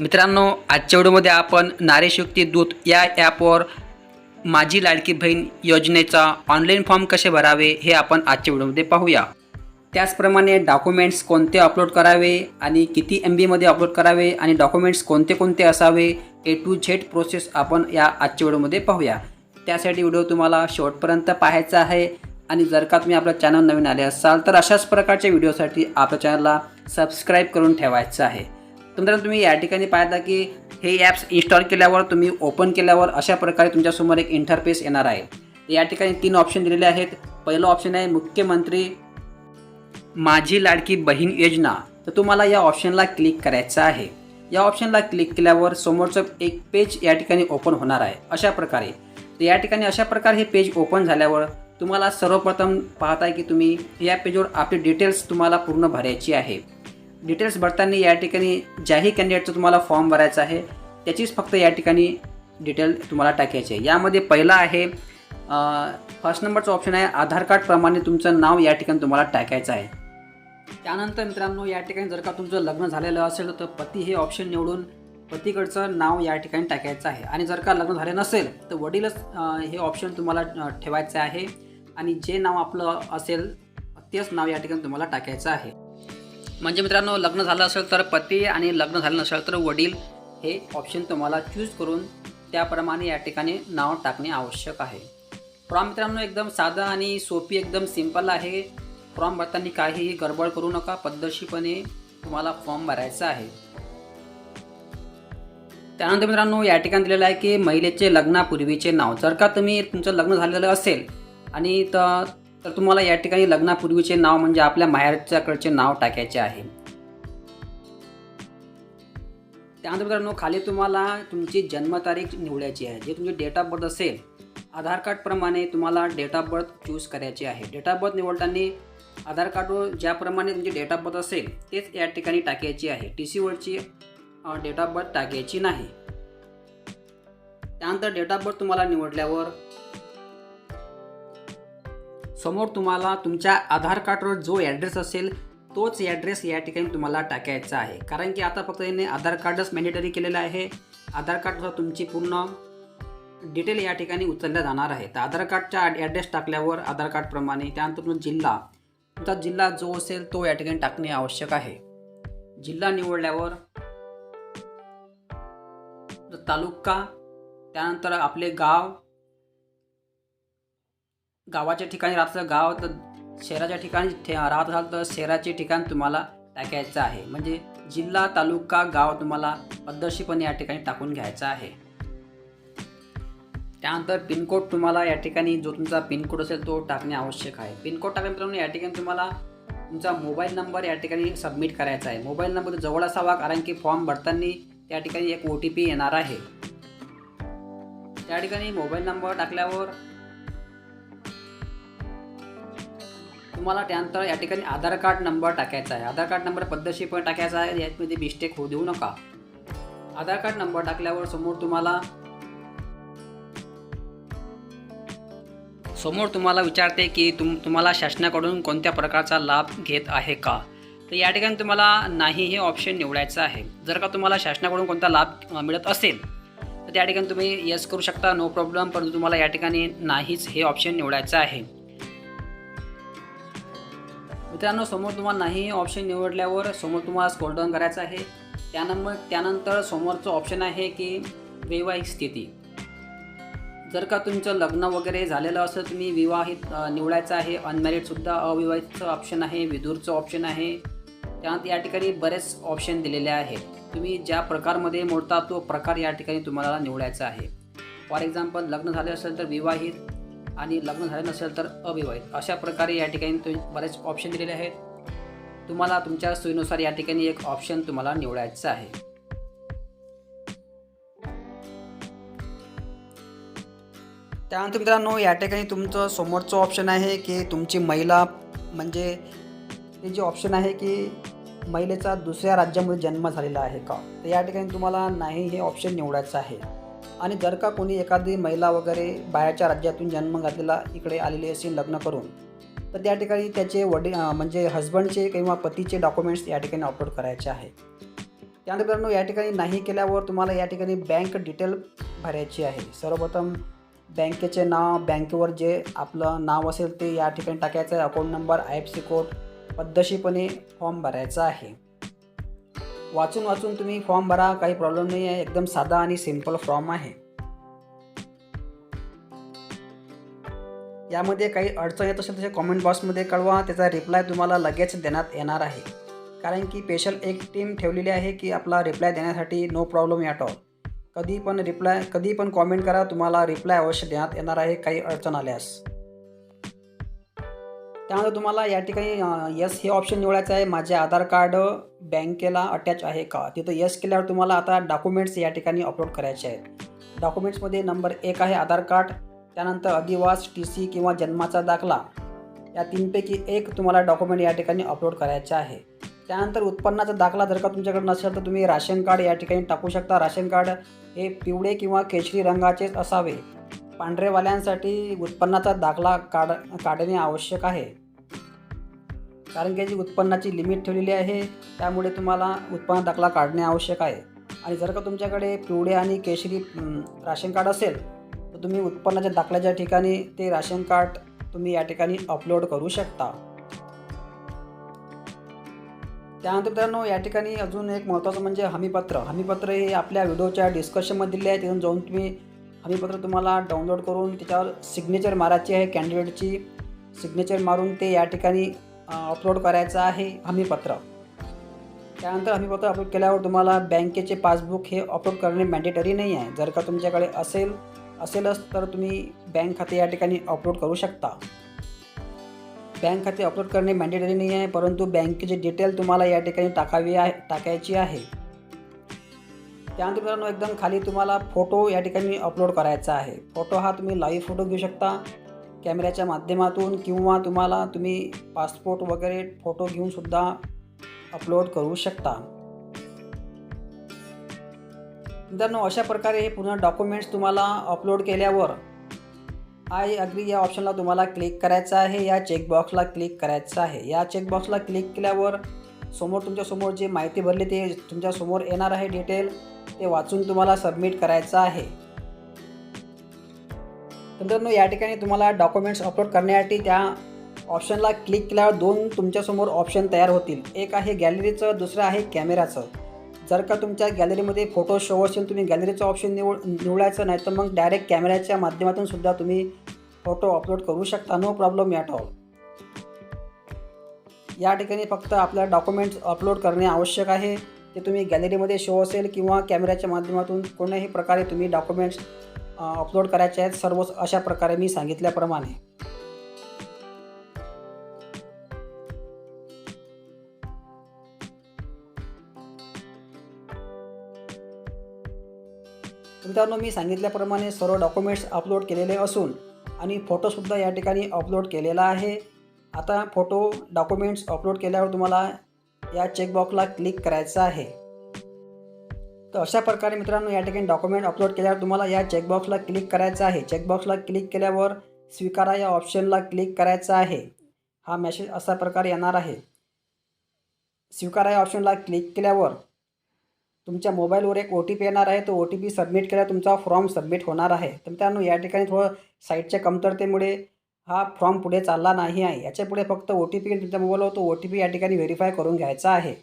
मित्रांनो आजच्या व्हिडिओमध्ये आपण नारीशक्ती दूत या ॲपवर माझी लाडकी बहीण योजनेचा ऑनलाईन फॉर्म कसे भरावे हे आपण आजच्या व्हिडिओमध्ये पाहूया. त्याचप्रमाणे डॉक्युमेंट्स कोणते अपलोड करावे आणि किती एम बीमध्ये अपलोड करावे आणि डॉक्युमेंट्स कोणते कोणते असावे ए टू झेड प्रोसेस आपण या आजच्या व्हिडिओमध्ये पाहूया. त्यासाठी व्हिडिओ तुम्हाला शेवटपर्यंत पाहायचा आहे आणि जर का तुम्ही आपलं चॅनल नवीन आले असाल तर अशाच प्रकारच्या व्हिडिओसाठी आपल्या चॅनलला सबस्क्राईब करून ठेवायचं आहे. तर तुम्ही या ठिकाणी पाहता की हे ॲप्स इन्स्टॉल केल्यावर तुम्ही ओपन केल्यावर अशा प्रकारे तुमच्यासमोर एक इंटरफेस येणार आहे. या ठिकाणी तीन ऑप्शन दिलेले आहेत. पहिलं ऑप्शन आहे मुख्यमंत्री माझी लाडकी बहीण योजना. तर तुम्हाला या ऑप्शनला क्लिक करायचं आहे. या ऑप्शनला क्लिक केल्यावर समोरचं एक पेज या ठिकाणी ओपन होणार आहे. अशा प्रकारे. तर या ठिकाणी अशा प्रकारे हे पेज ओपन झाल्यावर तुम्हाला सर्वप्रथम पाहताय की तुम्ही या पेजवर आपली डिटेल्स तुम्हाला पूर्ण भरायची आहे. डिटेल्स भरताना या ठिकाणी ज्याही कॅन्डिडेटचं तुम्हाला फॉर्म भरायचा आहे त्याचीच फक्त या ठिकाणी डिटेल तुम्हाला टाकायची आहे. यामध्ये पहिला आहे फर्स्ट नंबरचं ऑप्शन आहे आधार कार्डप्रमाणे तुमचं नाव या ठिकाणी तुम्हाला टाकायचं आहे. त्यानंतर मित्रांनो या ठिकाणी जर का तुमचं लग्न झालेलं असेल तर पती हे ऑप्शन निवडून पतीकडचं नाव या ठिकाणी टाकायचं आहे. आणि जर का लग्न झाले नसेल तर वडीलच हे ऑप्शन तुम्हाला ठेवायचं आहे. आणि जे नाव आपलं असेल तेच नाव या ठिकाणी तुम्हाला टाकायचं आहे. म्हणजे मित्रांनो लग्न झालं असेल तर पती आणि लग्न झालं नसेल तर वडील हे ऑप्शन तुम्हाला चूज करून त्याप्रमाणे या ठिकाणी नाव टाकणे आवश्यक आहे. फॉर्म मित्रांनो एकदम साधं आणि सोपी एकदम सिंपल आहे. फॉर्म भरताना काहीही गडबड करू नका पद्धतशीरपणे तुम्हाला फॉर्म भरायचा आहे. त्यानंतर मित्रांनो या ठिकाणी दिलेलं आहे की महिलेचे लग्नापूर्वीचे नाव. जर का तुम्ही तुमचं लग्न झालेलं असेल आणि तर तर तुम्हाला या ठिकाणी लग्नापूर्वीचे नाव म्हणजे आपल्या माहेरच्याकडचे नाव टाकायचे आहे. त्यानंतर मित्रांनो खाली तुम्हाला तुमची जन्मतारीख निवडायची आहे. जे तुमची डेट ऑफ बर्थ असेल आधार कार्डप्रमाणे तुम्हाला डेट ऑफ बर्थ चूज करायची आहे. डेट ऑफ बर्थ निवडताना आधार कार्डवर ज्याप्रमाणे तुमची डेट ऑफ बर्थ असेल तेच या ठिकाणी टाकायची आहे. टी सीवरची डेट ऑफ बर्थ टाकायची नाही. त्यानंतर डेट ऑफ बर्थ तुम्हाला निवडल्यावर समोर तुम्हाला तुमच्या आधार कार्डवर जो ॲड्रेस असेल तोच ॲड्रेस या ठिकाणी तुम्हाला टाकायचा आहे. कारण की आता फक्त याने आधार कार्डच मॅन्डेटरी केलेलं आहे. आधार कार्डवर तुमची पूर्ण डिटेल या ठिकाणी उचलल्या जाणार आहे. तर आधार कार्डच्या ॲड्रेस टाकल्यावर आधार कार्डप्रमाणे त्यानंतर तुमचा जिल्हा तुमचा जिल्हा जो असेल तो या ठिकाणी टाकणे आवश्यक आहे. जिल्हा निवडल्यावर तालुका त्यानंतर आपले गाव गावाच्या ठिकाणी राहतं गाव तर शहराच्या ठिकाणी ठे राहत असाल तर शहराचे ठिकाण तुम्हाला टाकायचं आहे. म्हणजे जिल्हा तालुका गाव तुम्हाला पद्धतशीरपणे या ठिकाणी टाकून घ्यायचा आहे. त्यानंतर पिनकोड तुम्हाला या ठिकाणी जो तुमचा पिनकोड असेल तो टाकणे आवश्यक आहे. पिनकोड टाकल्यानंतर या ठिकाणी तुम्हाला तुमचा मोबाईल नंबर या ठिकाणी सबमिट करायचा आहे. मोबाईल नंबर जवळ असावा कारण की फॉर्म भरताना त्या ठिकाणी एक ओ टी पी येणार आहे. त्या ठिकाणी मोबाईल नंबर टाकल्यावर तुम्हाला त्यानंतर या ठिकाणी आधार कार्ड नंबर टाकायचा आहे. आधार कार्ड नंबर पद्धतशीरपणे टाकायचा आहे. यामध्ये मिस्टेक होऊ देऊ नका. आधार कार्ड नंबर टाकल्यावर समोर तुम्हाला समोर तुम्हाला विचारते की तुम तुम्हाला शासनाकडून कोणत्या प्रकारचा लाभ घेत आहे का? तर या ठिकाणी तुम्हाला नाही हे ऑप्शन निवडायचं आहे. जर का तुम्हाला शासनाकडून कोणता लाभ मिळत असेल तर त्या ठिकाणी तुम्ही यस करू शकता नो प्रॉब्लेम परंतु तुम्हाला या ठिकाणी नाहीच हे ऑप्शन निवडायचं आहे. मित्रांनो समोर तुम्हाला नाही ऑप्शन निवडल्यावर समोर तुम्हाला स्क्रोल डाऊन करायचं आहे. त्यानंतर त्यानंतर समोरचं ऑप्शन आहे की वैवाहिक स्थिती. जर का तुमचं लग्न वगैरे झालेलं असेल तुम्ही विवाहित निवडायचं आहे अनमॅरिडसुद्धा अविवाहितचं ऑप्शन आहे विदूरचं ऑप्शन आहे त्यानंतर या ठिकाणी बरेच ऑप्शन दिलेले आहेत. तुम्ही ज्या प्रकारमध्ये मोडता तो प्रकार या ठिकाणी तुम्हाला निवडायचा आहे. फॉर एक्झाम्पल लग्न झाले असेल तर विवाहित आणि लग्न झाले नसेल तर अविवाहित. अशा प्रकारे या ठिकाणी तुम्ही बरेच ऑप्शन दिलेले आहेत. तुम्हाला तुमच्या सोयीनुसार या ठिकाणी एक ऑप्शन तुम्हाला निवडायचं आहे. त्यानंतर मित्रांनो या ठिकाणी तुमचं समोरचं ऑप्शन आहे की तुमची महिला म्हणजे हे जे ऑप्शन आहे की महिलेचा दुसऱ्या राज्यामध्ये जन्म झालेला आहे का? तर या ठिकाणी तुम्हाला नाही हे ऑप्शन निवडायचं आहे. आणि जर का कोणी एखादी महिला वगैरे बाहेरच्या राज्यातून जन्म घातलेला इकडे आलेली असेल लग्न करून तर त्या ठिकाणी त्याचे वडील म्हणजे हस्बंडचे किंवा पतीचे डॉक्युमेंट्स या ठिकाणी अपलोड करायचे आहे. त्यानंतर मित्रांनो या ठिकाणी नाही केल्यावर तुम्हाला या ठिकाणी बँक डिटेल भरायची आहे. सर्वप्रथम बँकेचे नाव बँकेवर जे आपलं नाव असेल ते या ठिकाणी टाकायचं आहे. Account number I F C code पद्धतशीरपणे फॉर्म भरायचा आहे. वाचून वाचून तुम्ही फॉर्म भरा काही प्रॉब्लेम नाही आहे एकदम साधा आणि सिंपल फॉर्म आहे. यामध्ये काही अडचण येत असेल तसे कॉमेंट बॉक्समध्ये कळवा त्याचा रिप्लाय तुम्हाला लगेच देण्यात येणार आहे. कारण की स्पेशल एक टीम ठेवलेली आहे की आपला रिप्लाय देण्यासाठी नो प्रॉब्लेम ॲट ऑल कधी पण रिप्लाय कधी पण कॉमेंट करा तुम्हाला रिप्लाय अवश्य देण्यात येणार आहे काही अडचण आल्यास. त्यानंतर तुम्हाला या ठिकाणी यस हे ऑप्शन निवडायचं आहे. माझे आधार कार्ड बँकेला अटॅच आहे का? तिथं यस केल्यावर तुम्हाला आता डॉक्युमेंट्स या ठिकाणी अपलोड करायचे आहेत. डॉक्युमेंट्समध्ये नंबर एक आहे आधार कार्ड. त्यानंतर अधिवास टी सी किंवा जन्माचा दाखला. या तीनपैकी एक तुम्हाला डॉक्युमेंट या ठिकाणी अपलोड करायचे आहे. त्यानंतर उत्पन्नाचा दाखला जर का तुमच्याकडे नसेल तर तुम्ही राशन कार्ड या ठिकाणी टाकू शकता. राशन कार्ड हे पिवळे किंवा केशरी रंगाचेच असावे. पांढरेवाल्यांसाठी उत्पन्नाचा दाखला काढ काढणे आवश्यक आहे. कारण की जी उत्पन्नाची लिमिट ठेवलेली आहे त्यामुळे तुम्हाला उत्पन्न दाखला काढणे आवश्यक आहे. आणि जर का तुमच्याकडे पिवळे आणि केशरी राशन कार्ड असेल तर तुम्ही उत्पन्नाच्या दाखल्याच्या ठिकाणी ते राशन कार्ड तुम्ही या ठिकाणी अपलोड करू शकता. त्यानंतर मित्रांनो या ठिकाणी अजून एक महत्त्वाचं म्हणजे हमीपत्र. हमीपत्र हे आपल्या व्हिडिओच्या डिस्कशनमध्ये दिले आहे तिथून जाऊन तुम्ही हमीपत्र तुम्हाला डाउनलोड करून त्याच्यावर सिग्नेचर मारायची आहे कॅन्डिडेटची सिग्नेचर मारून ते या ठिकाणी अपलोड करायचं आहे हमीपत्र. त्यानंतर हमीपत्र अपलोड केल्यावर तुम्हाला बँकेचे पासबुक हे अपलोड करणे मॅन्डेटरी नाही आहे. जर का तुमच्याकडे असेल असेलच तर तुम्ही बँक खाते या ठिकाणी अपलोड करू शकता. बँक खाते अपलोड करणे मॅन्डेटरी नाही आहे परंतु बँकेची डिटेल तुम्हाला या ठिकाणी टाकावी आहे टाकायची आहे. त्यानंतर मित्रांनो एकदम खाली तुम्हाला फोटो या ठिकाणी अपलोड करायचा आहे. फोटो हा तुम्ही लाईव्ह फोटो घेऊ शकता. कॅमेऱ्याच्या माध्यमातून किंवा तुम्हाला तुम्ही पासपोर्ट वगैरे फोटो घेऊन सुद्धा अपलोड करू शकता. मित्रांनो अशा प्रकारे हे पूर्ण डॉक्युमेंट्स तुम्हाला अपलोड केल्यावर आय अग्री या ऑप्शनला तुम्हाला क्लिक करायचं आहे या चेकबॉक्सला क्लिक करायचं आहे. या चेकबॉक्सला क्लिक केल्यावर समोर तुमच्यासमोर जे माहिती भरली ते तुमच्यासमोर येणार आहे डिटेल ते वाचून तुम्हाला सबमिट करायचं आहे. मित्रांनो या ठिकाणी तुम्हाला डॉक्युमेंट्स अपलोड करण्यासाठी त्या ऑप्शनला क्लिक केल्यावर दोन तुमच्यासमोर ऑप्शन तयार होतील. एक आहे गॅलरीचं दुसरं आहे कॅमेराचं जर का तुमच्या गॅलरीमध्ये फोटो शो असेल तुम्ही गॅलरीचं ऑप्शन निवड निवडायचं नाही तर मग डायरेक्ट कॅमेऱ्याच्या माध्यमातून सुद्धा तुम्ही फोटो अपलोड करू शकता. नो प्रॉब्लेम ॲट ऑल या ठिकाणी फक्त आपल्या डॉक्युमेंट्स अपलोड करणे आवश्यक आहे. ते तुम्ही गॅलरीमध्ये शो असेल किंवा कॅमेऱ्याच्या माध्यमातून कोणत्याही प्रकारे तुम्ही डॉक्युमेंट्स अपलोड करायचे आहेत सर्व अशा प्रकारे मी सांगितल्याप्रमाणे. मित्रांनो मी सांगितल्याप्रमाणे सर्व डॉक्युमेंट्स अपलोड केलेले असून आणि फोटोसुद्धा या ठिकाणी अपलोड केलेला आहे. आता फोटो डॉक्युमेंट्स अपलोड केल्यावर तुम्हाला या चेकबॉक्सला क्लिक करायचं आहे. तर अशा प्रकारे मित्रांनो या ठिकाणी डॉक्युमेंट अपलोड केल्यावर तुम्हाला या चेकबॉक्सला क्लिक करायचं आहे. चेकबॉक्सला क्लिक केल्यावर स्वीकारा या ऑप्शनला क्लिक करायचं आहे. हा मेसेज अशा प्रकारे येणार आहे. स्वीकारा या ऑप्शनला क्लिक केल्यावर तुमच्या मोबाईलवर एक ओ टी पी येणार आहे. तो ओ टी पी सबमिट केल्यावर तुमचा फॉर्म सबमिट होणार आहे. तर मित्रांनो या ठिकाणी थोडं साईटच्या कमतरतेमुळे हा फॉर्म पुढे चालला नाही आहे. याच्यापुढे फक्त ओ टी पी तुमच्या मोबाईलवर तो ओ टी पी या ठिकाणी व्हेरीफाय करून घ्यायचा आहे.